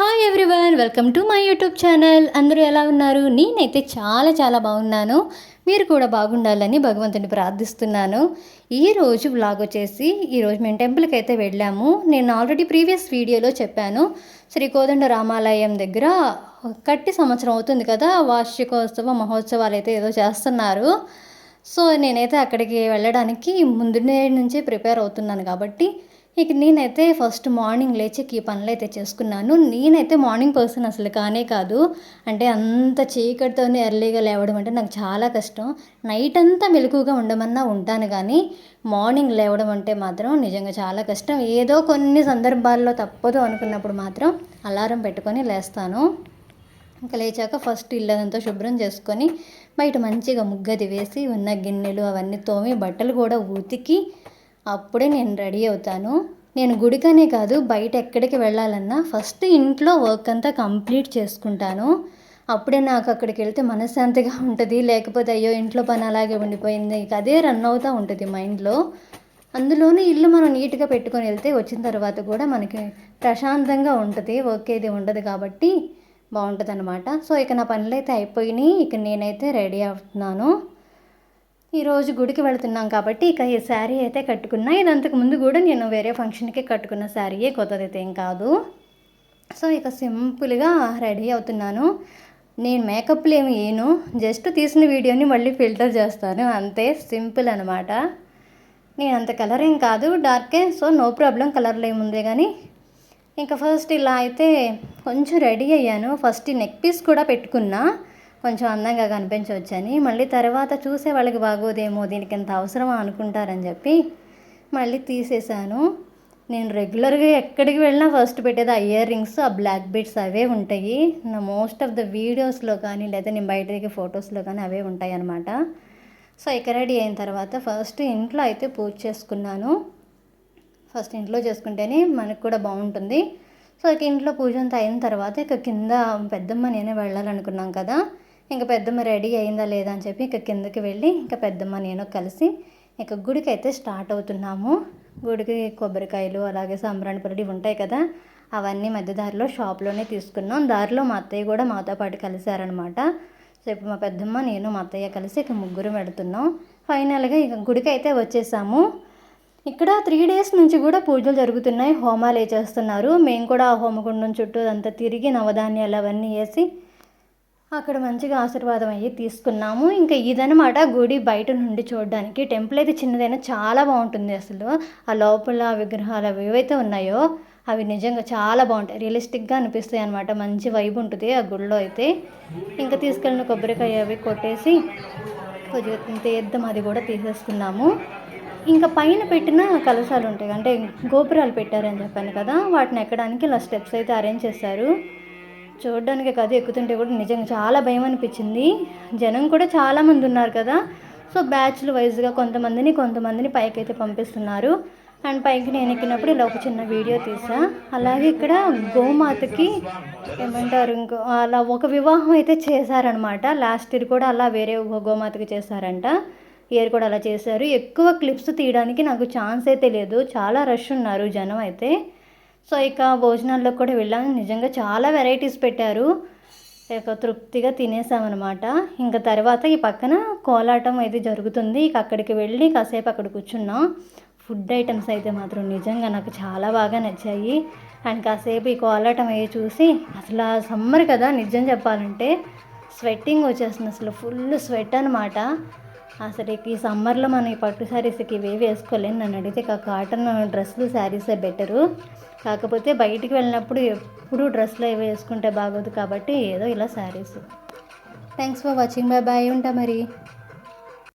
Hi everyone welcome to my YouTube channel అందరూ ఎలా ఉన్నారు? నేనైతే చాలా చాలా బాగున్నాను. మీరు కూడా బాగుండాలని భగవంతుని ప్రార్థిస్తున్నాను. ఈ రోజు వచ్చేసి ఈరోజు మేము టెంపుల్కి అయితే వెళ్ళాము. నేను ఆల్రెడీ ప్రీవియస్ వీడియోలో చెప్పాను. శ్రీకోదండ రామాలయం దగ్గర కట్టి సంవత్సరం అవుతుంది కదా వార్షికోత్సవ మహోత్సవాలు అయితే ఏదో చేస్తున్నారు. సో నేనైతే అక్కడికి వెళ్ళడానికి ముందునే నుంచే ప్రిపేర్ అవుతున్నాను కాబట్టి ఇక నేనైతే ఫస్ట్ మార్నింగ్ లేచి ఈ పనులు అయితే చేసుకున్నాను. నేనైతే మార్నింగ్ పర్సన్ అసలు కానే కాదు. అంటే అంత చీకటితోనే ఎర్లీగా లేవడం అంటే నాకు చాలా కష్టం. నైట్ అంతా మెలకుగా ఉండమన్నా ఉంటాను కానీ మార్నింగ్ లేవడం అంటే మాత్రం నిజంగా చాలా కష్టం. ఏదో కొన్ని సందర్భాల్లో తప్పదు అనుకున్నప్పుడు మాత్రం అలారం పెట్టుకొని లేస్తాను. ఇంకా లేచాక ఫస్ట్ ఇల్లంతా శుభ్రం చేసుకొని బయట మంచిగా ముగ్గది వేసి ఉన్న గిన్నెలు అవన్నీ తోమి బట్టలు కూడా ఉతికి అప్పుడే నేను రెడీ అవుతాను. నేను గుడికనే కాదు బయట ఎక్కడికి వెళ్ళాలన్నా ఫస్ట్ ఇంట్లో వర్క్ అంతా కంప్లీట్ చేసుకుంటాను. అప్పుడే నాకు అక్కడికి వెళ్తే మనశ్శాంతిగా ఉంటుంది. లేకపోతే అయ్యో ఇంట్లో పని అలాగే ఉండిపోయింది. అదే రన్ అవుతూ ఉంటుంది మైండ్లో అందులోనూ ఇల్లు మనం నీట్గా పెట్టుకొని వెళ్తే వచ్చిన తర్వాత కూడా మనకి ప్రశాంతంగా ఉంటుంది. వర్క్ ఏది ఉండదు కాబట్టి బాగుంటుంది అనమాట సో ఇక నా పనులు అయితే అయిపోయినాయి. ఇక నేనైతే రెడీ అవుతున్నాను. ఈరోజు గుడికి వెళుతున్నాం కాబట్టి ఇక ఈ శారీ అయితే కట్టుకున్నా. ఇది అంతకుముందు కూడా నేను వేరే ఫంక్షన్కి కట్టుకున్న శారీయే కొత్తది అయితే ఏం కాదు. సో ఇక సింపుల్గా రెడీ అవుతున్నాను. నేను మేకప్లు ఏమి వేయను. జస్ట్ తీసిన వీడియోని మళ్ళీ ఫిల్టర్ చేస్తాను. అంతే సింపుల్ అనమాట నేను అంత కలర్ ఏం కాదు డార్కే సో నో ప్రాబ్లం కలర్లో ఏముంది కానీ ఇంకా ఫస్ట్ ఇలా అయితే కొంచెం రెడీ అయ్యాను. ఫస్ట్ నెక్ పీస్ కూడా పెట్టుకున్నా. కొంచెం అందంగా కనిపించవచ్చని మళ్ళీ తర్వాత చూసే వాళ్ళకి బాగోదేమో దీనికి ఎంత అవసరమా అనుకుంటారని చెప్పి మళ్ళీ తీసేశాను. నేను రెగ్యులర్గా ఎక్కడికి వెళ్ళినా ఫస్ట్ పెట్టేది ఆ ఇయర్ రింగ్స్ ఆ బ్లాక్ బీట్స్ అవే ఉంటాయి. నా మోస్ట్ ఆఫ్ ద వీడియోస్లో కానీ లేదా నేను బయట దిగే ఫొటోస్లో కానీ అవే ఉంటాయి అన్నమాట. సో ఇక రెడీ అయిన తర్వాత ఫస్ట్ ఇంట్లో అయితే పూజ చేసుకున్నాను. ఫస్ట్ ఇంట్లో చేసుకుంటేనే మనకు కూడా బాగుంటుంది. సో ఇక ఇంట్లో పూజ అంతా అయిన తర్వాత ఇక కింద పెద్దమ్మ నేనే వెళ్ళాలనుకున్నాం కదా. ఇంకా పెద్దమ్మ రెడీ అయిందా లేదా అని చెప్పి ఇక కిందకి వెళ్ళి ఇంకా పెద్దమ్మ నేను కలిసి ఇక గుడికి అయితే స్టార్ట్ అవుతున్నాము. గుడికి కొబ్బరికాయలు అలాగే సాంబ్రాణి పొడి ఉంటాయి కదా అవన్నీ మధ్య దారిలో షాప్లోనే తీసుకున్నాం. దారిలో మా అత్తయ్య కూడా మాతో పాటు కలిశారనమాట. సో ఇప్పుడు మా పెద్దమ్మ నేను మా అత్తయ్య కలిసి ఇక ముగ్గురు పెడుతున్నాం ఫైనల్గా ఇక గుడికి అయితే వచ్చేసాము. ఇక్కడ త్రీ డేస్ నుంచి కూడా పూజలు జరుగుతున్నాయి. హోమాలు వేసేస్తున్నారు. మేము కూడా ఆ హోమగుండం చుట్టూ అంతా తిరిగి నవధాన్యాలు అవన్నీ వేసి అక్కడ మంచిగా ఆశీర్వాదం అయ్యి తీసుకున్నాము. ఇంకా ఇదనమాట గుడి బయట నుండి చూడడానికి. టెంపుల్ అయితే చిన్నదైనా చాలా బాగుంటుంది అసలు. ఆ లోపల విగ్రహాలు అవి ఏవైతే ఉన్నాయో అవి నిజంగా చాలా బాగుంటాయి. రియలిస్టిక్గా అనిపిస్తాయి అనమాట మంచి వైబ్ ఉంటుంది ఆ గుడిలో అయితే. ఇంకా తీసుకెళ్ళిన కొబ్బరికాయ అవి కొట్టేసి కొద్దిగా తీర్థం అది కూడా తీసేసుకున్నాము. ఇంకా పైన పెట్టిన కలశాలు ఉంటాయి. అంటే గోపురాలు పెట్టారని చెప్పాను కదా వాటిని ఎక్కడానికి ఇలా స్టెప్స్ అయితే అరేంజ్ చేశారు. చూడడానికి కాదు ఎక్కుతుంటే కూడా నిజంగా చాలా భయం అనిపించింది. జనం కూడా చాలామంది ఉన్నారు కదా. సో బ్యాచ్లు వైజ్గా కొంతమందిని కొంతమందిని పైకి అయితే పంపిస్తున్నారు. అండ్ పైకి నేను ఎక్కినప్పుడు ఇలా ఒక చిన్న వీడియో తీసా. అలాగే ఇక్కడ గోమాతకి ఏమంటారు ఇంకో అలా ఒక వివాహం అయితే చేశారనమాట. లాస్ట్ ఇయర్ కూడా అలా వేరే గోమాతకి చేశారంట. ఇయర్ కూడా అలా చేశారు. ఎక్కువ క్లిప్స్ తీయడానికి నాకు ఛాన్స్ అయితే లేదు చాలా రష్ ఉన్నారు జనం అయితే. సో ఇక భోజనాల్లో కూడా వెళ్ళాము నిజంగా చాలా వెరైటీస్ పెట్టారు. ఇక తృప్తిగా తినేసామన్నమాట. ఇంకా తర్వాత ఈ పక్కన కోలాటం అయితే జరుగుతుంది. ఇక అక్కడికి వెళ్ళి కాసేపు అక్కడ కూర్చున్నాం. ఫుడ్ ఐటమ్స్ అయితే మాత్రం నిజంగా నాకు చాలా బాగా నచ్చాయి. అండ్ కాసేపు ఈ కోలాటం అయ్యి చూసి అసలు ఆ సమ్మర్ కదా నిజం చెప్పాలంటే స్వెట్టింగ్ వచ్చేస్తుంది. అసలు ఫుల్ స్వెట్ అనమాట అసలు ఈ సమ్మర్లో మనం ఈ పట్టు శారీస్కి ఇవే వేసుకోలేను నన్ను అడిగితే ఆ కాటన్ డ్రెస్సులు శారీసే బెటరు. కాకపోతే బయటికి వెళ్ళినప్పుడు ఎప్పుడు డ్రెస్సులు అవి వేసుకుంటే బాగోదు కాబట్టి ఏదో ఇలా saris. Thanks for watching bye bye ఉంటా మరి.